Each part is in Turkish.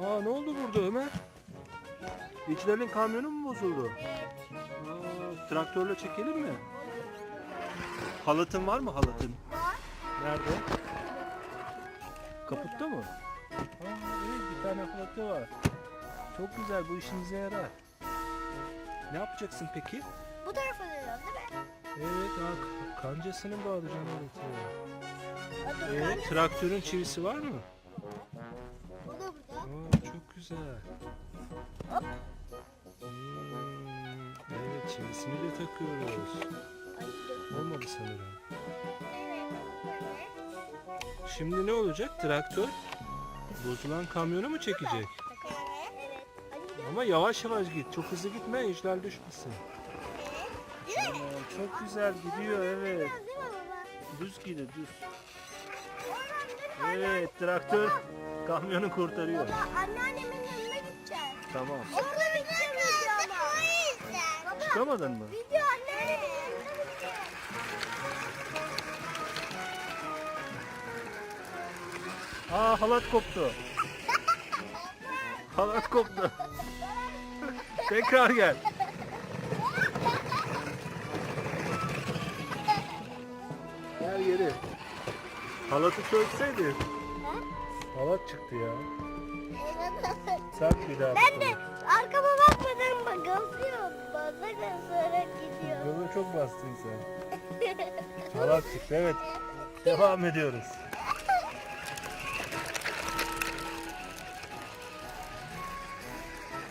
Aa ne oldu burada Ömer? İçlerinin kamyonu mu bozuldu? Evet. Aa, traktörle çekelim mi? Halatın var mı halatın? Var. Nerede? Kaputta mı? Aa, evet bir tane halatı var. Çok güzel bu işimize yarar. Ne yapacaksın peki? Bu tarafa dönüyorum değil mi? Evet aa, k- kancasını bağlayacağım Evet traktörün çivisi var mı? Güzel. Hop. Hmm, evet çivisini de takıyoruz. Olmadı sanırım. Şimdi ne olacak? Traktör bozulan kamyonu mu çekecek? Ama yavaş yavaş git. Çok hızlı gitme, işler düşmesin. Mi? Aa, çok güzel gidiyor evet. Düz gidiyor düz. Evet traktör kamyonu kurtarıyor. Baba anneannemin yanına gideceğiz. Tamam. Orada gideceğim video ama. Baba Çıkamadın mı? video anneannemin yanına gideceğiz. Aa halat koptu. Halat koptu. Tekrar gel. Gel geri. Halatı çözseydi. Halat çıktı ya. Sert bir daha. Ben de arkama bakmadan bak gazlıyorum. Bazen sonra gidiyor. Yolu çok bastın sen. Halat çıktı evet. Devam ediyoruz.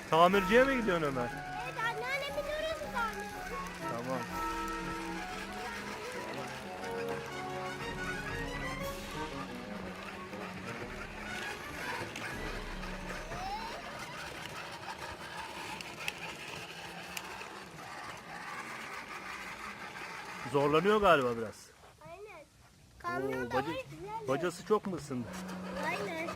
Tamirciye mi gidiyorsun Ömer? Zorlanıyor galiba biraz. Aynen. Oo, Kamyon da baca, bacası çok mı ısındı? Aynen.